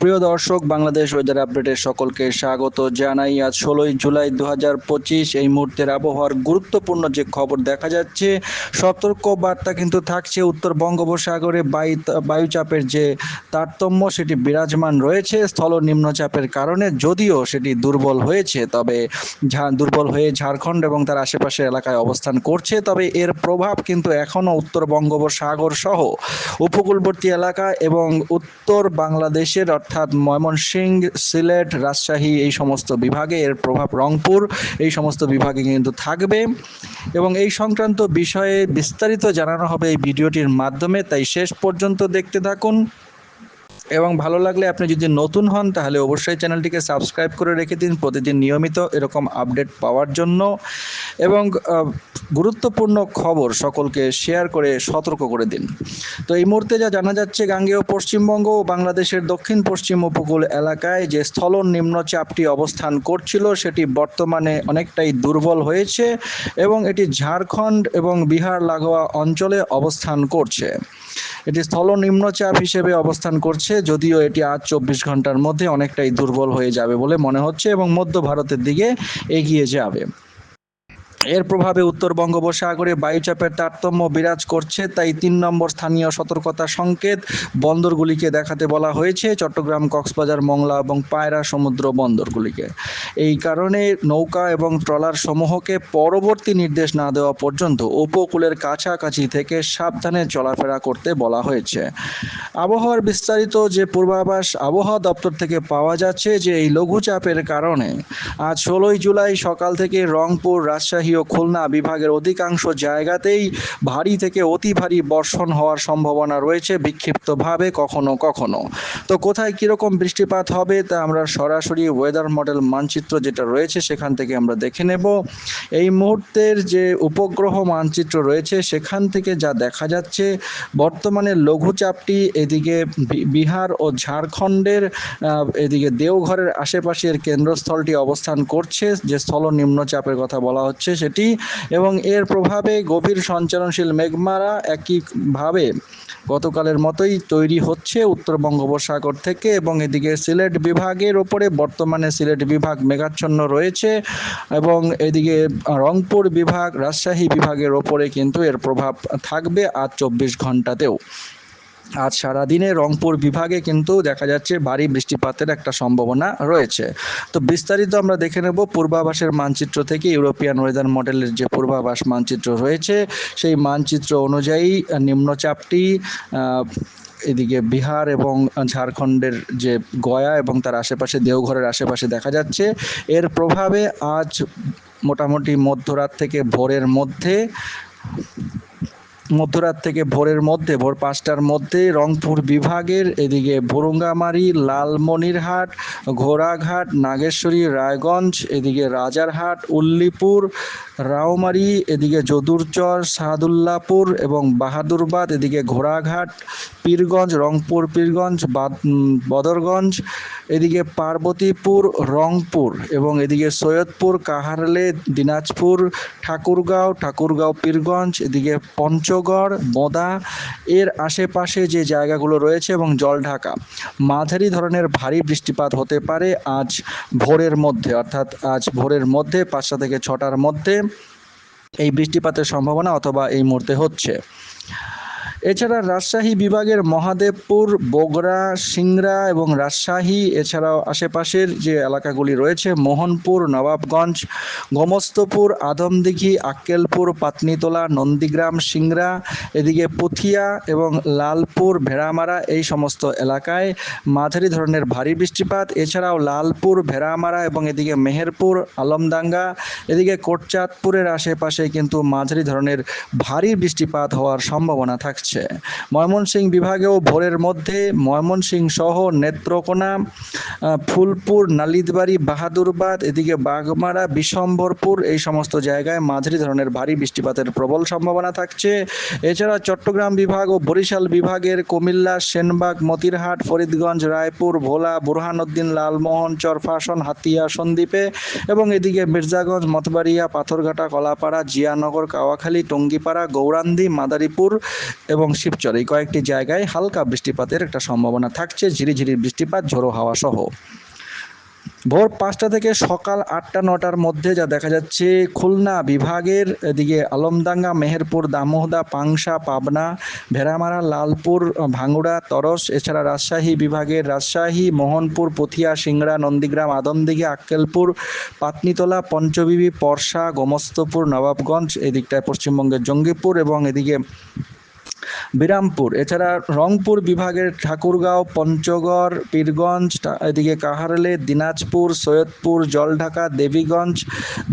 প্রিয় দর্শক, বাংলাদেশ ওয়েদার আপডেটে সকলকে স্বাগত জানাই। আজ ষোলোই জুলাই দু হাজার পঁচিশ, এই মুহূর্তের আবহাওয়ার গুরুত্বপূর্ণ যে খবর দেখা যাচ্ছে সতর্ক বার্তা কিন্তু থাকছে উত্তর বঙ্গোপসাগরে। বায়ু, বায়ুচাপের যে তারতম্য, সেটি বিরাজমান রয়েছে। স্থল নিম্নচাপের কারণে যদিও সেটি দুর্বল হয়েছে, তবে দুর্বল হয়ে ঝাড়খণ্ড এবং তার আশেপাশের এলাকায় অবস্থান করছে। তবে এর প্রভাব কিন্তু এখনও উত্তর বঙ্গোপসাগর সহ উপকূলবর্তী এলাকা এবং উত্তর বাংলাদেশের অর্থাৎ ময়মনসিংহ সিলেট, রাজশাহী, এই সমস্ত বিভাগে এর প্রভাব রংপুর, এই সমস্ত বিভাগে কিন্তু থাকবে। এবং এই সংক্রান্ত বিষয়ে বিস্তারিত জানানো হবে এই ভিডিওটির মাধ্যমে। তাই শেষ পর্যন্ত দেখতে থাকুন। এবং ভালো লাগলে আপনি যদি নতুন হন, তাহলে অবশ্যই চ্যানেলটিকে সাবস্ক্রাইব করে রেখে দিন প্রতিদিন নিয়মিত এরকম আপডেট পাওয়ার জন্য। এবং গুরুত্বপূর্ণ খবর সকলকে শেয়ার করে সতর্ক করে দিন। তো এই মুহূর্তে যা জানা যাচ্ছে, গাঙ্গেয় পশ্চিমবঙ্গ ও বাংলাদেশের দক্ষিণ পশ্চিম উপকূল এলাকায় যে স্থলন নিম্নচাপটি অবস্থান করছিল, সেটি বর্তমানে অনেকটাই দুর্বল হয়েছে এবং এটি ঝাড়খণ্ড এবং বিহার লাগোয়া অঞ্চলে অবস্থান করছে। এটি স্থল নিম্নচাপ হিসেবে অবস্থান করছে, যদিও এটি আজ চব্বিশ ঘণ্টার মধ্যে অনেকটাই দুর্বল হয়ে যাবে বলে মনে হচ্ছে এবং মধ্য ভারতের দিকে এগিয়ে যাবে। এর প্রভাবে উত্তর বঙ্গোপসাগরে বায়ুচাপের তারতম্য বিরাজ করছে, তাই তিন নম্বর স্থানীয় সতর্কতা সংকেত বন্দরগুলিকে দেখাতে বলা হয়েছে, চট্টগ্রাম, কক্সবাজার, মংলা এবং পায়রা সমুদ্র বন্দরগুলিকে। এই কারণে নৌকা এবং ট্রলার সমূহকে পরবর্তী নির্দেশ না দেওয়া পর্যন্ত উপকূলের কাছাকাছি থেকে সাবধানে চলাফেরা করতে বলা হয়েছে। আবহাওয়ার বিস্তারিত যে পূর্বাভাস আবহাওয়া দপ্তর থেকে পাওয়া যাচ্ছে যে এই লঘুচাপের কারণে আজ ষোলোই জুলাই সকাল থেকে রংপুর, রাজশাহী ও খুলনা বিভাগের অধিকাংশ জায়গাতেই ভারী থেকে অতি ভারী বর্ষণ হওয়ার সম্ভাবনা রয়েছে বিক্ষিপ্তভাবে কখনো কখনো। তো কোথায় কীরকম বৃষ্টিপাত হবে তা আমরা সরাসরি ওয়েদার মডেল মানচিত্র যেটা রয়েছে সেখান থেকে আমরা দেখে নেব। এই মুহূর্তের যে উপগ্রহ মানচিত্র রয়েছে সেখান থেকে যা দেখা যাচ্ছে, বর্তমানে লঘুচাপটি এদিকে বিহার ও ঝাড়খণ্ডের এদিকে দেওঘরের আশেপাশের কেন্দ্রস্থলটি অবস্থান করছে। যে স্থল নিম্নচাপের কথা বলা হচ্ছে সেটি এবং এর প্রভাবে গভীর সঞ্চালনশীল মেঘমারা একইভাবে গতকালের মতোই তৈরি হচ্ছে উত্তর বঙ্গোপসাগর থেকে এবং এদিকে সিলেট বিভাগের ওপরে বর্তমানে সিলেট বিভাগ মেঘাচ্ছন্ন রয়েছে এবং এদিকে রংপুর বিভাগ, রাজশাহী বিভাগের ওপরে কিন্তু এর প্রভাব থাকবে আজ চব্বিশ ঘন্টাতেও আজ সারাদিনে রংপুর বিভাগে কিন্তু দেখা যাচ্ছে ভারী বৃষ্টিপাতের একটা সম্ভাবনা রয়েছে। তো বিস্তারিত আমরা দেখে নেব পূর্বাভাসের মানচিত্র থেকে ইউরোপিয়ান ওয়েদার মডেলের যে পূর্বাভাস মানচিত্র রয়েছে, সেই মানচিত্র অনুযায়ী নিম্নচাপটি এদিকে বিহার এবং ঝাড়খণ্ডের যে গয়া এবং তার আশেপাশে দেওঘরের আশেপাশে দেখা যাচ্ছে। এর প্রভাবে আজ মোটামুটি মধ্যরাত থেকে ভোরের মধ্যে মধ্যরাত থেকে ভোরের মধ্যে, ভোর পাঁচটার মধ্যে রংপুর বিভাগের এদিকে ভুরুঙ্গামারি লালমনিরহাট, ঘোড়াঘাট, নাগেশ্বরী, রায়গঞ্জ, এদিকে রাজারহাট, উল্লিপুর, রাওমারি, এদিকে যদুরচর সাদুল্লাপুর এবং বাহাদুরবাদ, এদিকে ঘোড়াঘাট, পীরগঞ্জ, রংপুর পীরগঞ্জ, বাদ- বদরগঞ্জ, এদিকে পার্বতীপুর, রংপুর এবং এদিকে সৈয়দপুর, কাহারলে, দিনাজপুর, ঠাকুরগাঁও ঠাকুরগাঁও পীরগঞ্জ, এদিকে পঞ্চগড় বদা এর আশেপাশে যে জায়গাগুলো রয়েছে এবং জল ঢাকা। মাঝারি ধরনের ভারী বৃষ্টিপাত হতে পারে আজ ভোরের মধ্যে, অর্থাৎ আজ ভোরের মধ্যে পাঁচটা থেকে ছটার মধ্যে। এই বৃষ্টিপাতের সম্ভাবনা অথবা এই মুহূর্তে হচ্ছে। এছাড়া রাজশাহী বিভাগের মহাদেবপুর বগরা সিংড়া এবং রাজশাহী, এছাড়াও আশেপাশের যে এলাকাগুলি রয়েছে, মোহনপুর, নবাবগঞ্জ, গোমস্তপুর, আদমদিঘি, আক্কেলপুর, পাতনিতলা, নন্দীগ্রাম, সিংড়া, এদিকে পুথিয়া এবং লালপুর, ভেড়ামারা এই সমস্ত এলাকায় মাঝারি ধরনের ভারী বৃষ্টিপাত। এছাড়াও লালপুর, ভেড়ামারা এবং এদিকে মেহেরপুর, আলমডাঙ্গা, এদিকে কোটচাঁদপুরের আশেপাশে কিন্তু মাঝারি ধরনের ভারী বৃষ্টিপাত হওয়ার সম্ভাবনা থাকছে। ময়মনসিংহ বিভাগেও ভোরের মধ্যে ময়মনসিংহ সহ নেত্রকোনা ফুলপুর, নালিতবাড়ি, বাহাদুরবাদ, এদিকে বাগমারা বিশম্বরপুর এই সমস্ত জায়গায় মাঝারি ধরনের ভারী বৃষ্টিপাতের প্রবল সম্ভাবনা থাকছে। এছাড়া চট্টগ্রাম বিভাগ ও বরিশাল বিভাগের কুমিল্লা, সেনবাগ, মতিরহাট, ফরিদগঞ্জ, রায়পুর, ভোলা, বুরহানুদ্দিন, লালমোহন, চরফাসন, হাতিয়া, সন্দ্বীপে এবং এদিকে মির্জাগঞ্জ, মতবাড়িয়া, পাথরঘাটা, কলাপাড়া, জিয়ানগর, কাওয়াখালী, টঙ্গিপাড়া, গৌরান্দি, মাদারীপুর এবং শিবচর এই কয়েকটি জায়গায় হালকা বৃষ্টিপাতের একটা সম্ভাবনা থাকছে, ঝিরিঝিরি বৃষ্টিপাত, ঝোড়ো হাওয়া সহ ভোর পাঁচটা থেকে সকাল আটটা, নটার মধ্যে যা দেখা যাচ্ছে, খুলনা বিভাগের এদিকে আলমডাঙ্গা, মেহেরপুর দামোহদা পাংশা, পাবনা, ভেড়ামারা, লালপুর, ভাঙ্গুড়া, তরস, এছাড়া রাজশাহী বিভাগের রাজশাহী, মোহনপুর, পুথিয়া, সিংড়া, নন্দীগ্রাম, আদমদিঘি, আক্কেলপুর পাতনিতলা পঞ্চবিবি পরশা গোমস্তপুর, নবাবগঞ্জ, এদিকটায় পশ্চিমবঙ্গের জঙ্গিপুর এবং এদিকে বিরামপুর। এছাড়া রংপুর বিভাগের ঠাকুরগাঁও, পঞ্চগড়, পীরগঞ্জ এদিকে কাহারলে, দিনাজপুর, সৈয়দপুর, জলঢাকা, দেবীগঞ্জ,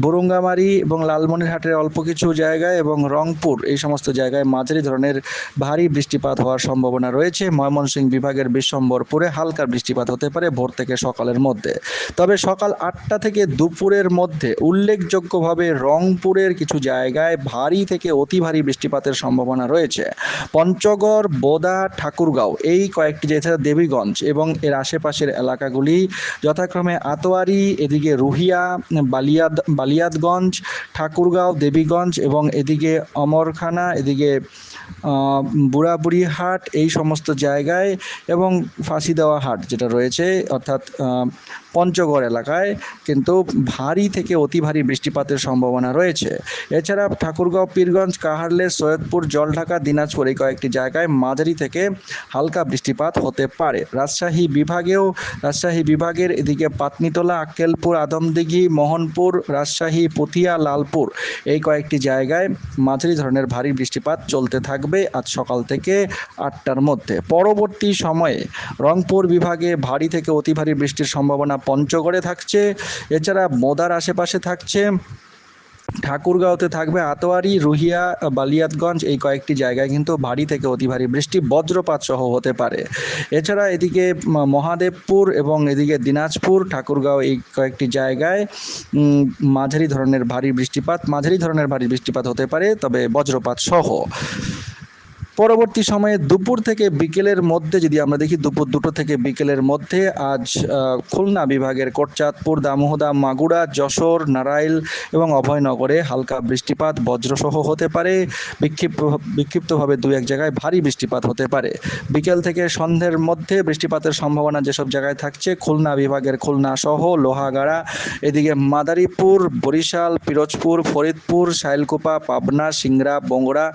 বুরুঙ্গামারি এবং লালমনিরহাটের অল্প কিছু জায়গায় এবং রংপুর এই সমস্ত জায়গায় মাঝারি ধরনের ভারী বৃষ্টিপাত হওয়ার সম্ভাবনা রয়েছে। ময়মনসিংহ বিভাগের বিশ্বম্বরপুরে হালকা বৃষ্টিপাত হতে পারে ভোর থেকে সকালের মধ্যে। তবে সকাল আটটা থেকে দুপুরের মধ্যে উল্লেখযোগ্যভাবে রংপুরের কিছু জায়গায় ভারী থেকে অতি ভারী বৃষ্টিপাতের সম্ভাবনা রয়েছে। পঞ্চগড়, বোদা, ঠাকুরগাঁও এই কয়েকটি এছাড়া দেবীগঞ্জ এবং এর আশেপাশের এলাকাগুলি যথাক্রমে আতোয়ারি, এদিকে রুহিয়া, বালিয়াদ, বালিয়াদগঞ্জ, ঠাকুরগাঁও, দেবীগঞ্জ এবং এদিকে অমরখানা, এদিকে আহ, বুড়াবুড়িহাট এই সমস্ত জায়গায় এবং ফাঁসি দেওয়া হাট যেটা রয়েছে অর্থাৎ পঞ্চগড় এলাকায় কিন্তু ভারী থেকে অতি ভারী বৃষ্টিপাতের সম্ভাবনা রয়েছে। এছাড়া ঠাকুরগাঁও পীরগঞ্জ কাহারলে সৈয়দপুর জলঢাকা দিনাজপুর এই কয়েকটি জায়গায় মাঝারি থেকে হালকা বৃষ্টিপাত হতে পারে। রাজশাহী বিভাগেও রাজশাহী বিভাগের এদিকে পাতনিতলা আক্কেলপুর আদমদিঘি মোহনপুর রাজশাহী পুথিয়া লালপুর এই কয়েকটি জায়গায় মাঝারি ধরনের ভারী বৃষ্টিপাত চলতে থাকবে আজ সকাল থেকে আটটার মধ্যে। পরবর্তী সময়ে রংপুর বিভাগে ভারী থেকে অতি ভারী বৃষ্টির সম্ভাবনা পঞ্চগড়ে থাকছে। এছাড়া মোদার আশেপাশে থাকছে। ঠাকুরগাঁওতে থাকবে আতোয়ারি, রুহিয়া, বালিয়াতগঞ্জ এই কয়েকটি জায়গায় কিন্তু ভারী থেকে অতি ভারী বৃষ্টি বজ্রপাত সহ হতে পারে। এছাড়া এদিকে মহাদেবপুর এবং এদিকে দিনাজপুর, ঠাকুরগাঁও এই কয়েকটি জায়গায় মাঝারি ধরনের ভারী বৃষ্টিপাত, মাঝারি ধরনের ভারী বৃষ্টিপাত হতে পারে, তবে বজ্রপাত সহ। পরবর্তী সময়ে দুপুর থেকে বিকেলের মধ্যে, যদি আমরা দেখি দুপুর দুটো থেকে বিকেলের মধ্যে, আজ খুলনা বিভাগের কোটচাঁদপুর দামোহদা মাগুরা, যশোর নারাইল এবং অভয়নগরে হালকা বৃষ্টিপাত বজ্রসহ হতে পারে। বিক্ষিপ্ত, বিক্ষিপ্তভাবে দু এক জায়গায় ভারী বৃষ্টিপাত হতে পারে। বিকেল থেকে সন্ধ্যের মধ্যে বৃষ্টিপাতের সম্ভাবনা যেসব জায়গায় থাকছে, খুলনা বিভাগের খুলনা সহ লোহাগাড়া, এদিকে মাদারীপুর, বরিশাল, পিরোজপুর, ফরিদপুর, শাইলকুপা, পাবনা, সিংড়া, বগুড়া,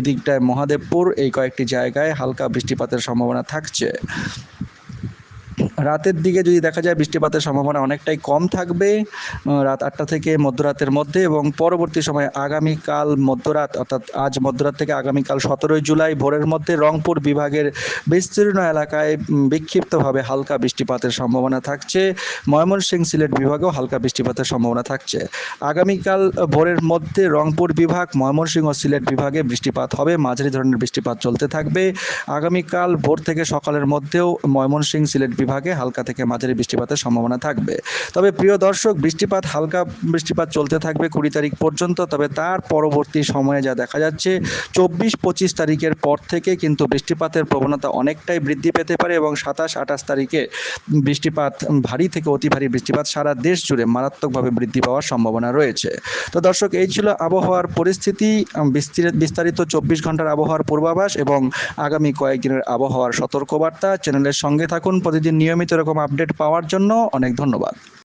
এদিকটায় মহাদেবপুর এই কয়েকটি জায়গায় হালকা বৃষ্টিপাতের সম্ভাবনা থাকছে। রাতের দিকে যদি দেখা যায় বৃষ্টিপাতের সম্ভাবনা অনেকটাই কম থাকবে রাত আটটা থেকে মধ্যরাতের মধ্যে এবং পরবর্তী সময়ে আগামীকাল মধ্যরাত, অর্থাৎ আজ মধ্যরাত থেকে আগামীকাল সতেরোই জুলাই ভোরের মধ্যে রংপুর বিভাগের বিস্তীর্ণ এলাকায় বিক্ষিপ্তভাবে হালকা বৃষ্টিপাতের সম্ভাবনা থাকছে। ময়মনসিংহ সিলেট বিভাগেও হালকা বৃষ্টিপাতের সম্ভাবনা থাকছে। আগামীকাল ভোরের মধ্যে রংপুর বিভাগ, ময়মনসিংহ ও সিলেট বিভাগে বৃষ্টিপাত হবে, মাঝারি ধরনের বৃষ্টিপাত চলতে থাকবে। আগামীকাল ভোর থেকে সকালের মধ্যেও ময়মনসিংহ সিলেট বিভাগে হালকা থেকে মাঝারি বৃষ্টিপাতের সম্ভাবনা থাকবে। তবে প্রিয় দর্শক, বৃষ্টিপাত হালকা বৃষ্টিপাত চলতে থাকবে কুড়ি তারিখ পর্যন্ত, তবে তার পরবর্তী সময়ে যা দেখা যাচ্ছে, চব্বিশ পঁচিশ তারিখের পর থেকে কিন্তু বৃষ্টিপাতের প্রবণতা অনেকটাই বৃদ্ধি পেতে পারে এবং সাতাশ আঠাশ তারিখে বৃষ্টিপাত ভারী থেকে অতি ভারী বৃষ্টিপাত সারা দেশ জুড়ে মারাত্মকভাবে বৃদ্ধি পাওয়ার সম্ভাবনা রয়েছে। তো দর্শক, এই ছিল আবহাওয়ার পরিস্থিতি। বিস্তারিত চব্বিশ ঘণ্টার আবহাওয়ার পূর্বাভাস এবং আগামী কয়েকদিনের আবহাওয়ার সতর্কবার্তা। চ্যানেলের সঙ্গে থাকুন, প্রতিদিন নিয়মিত এরকম আপডেট পাওয়ার জন্য অনেক ধন্যবাদ।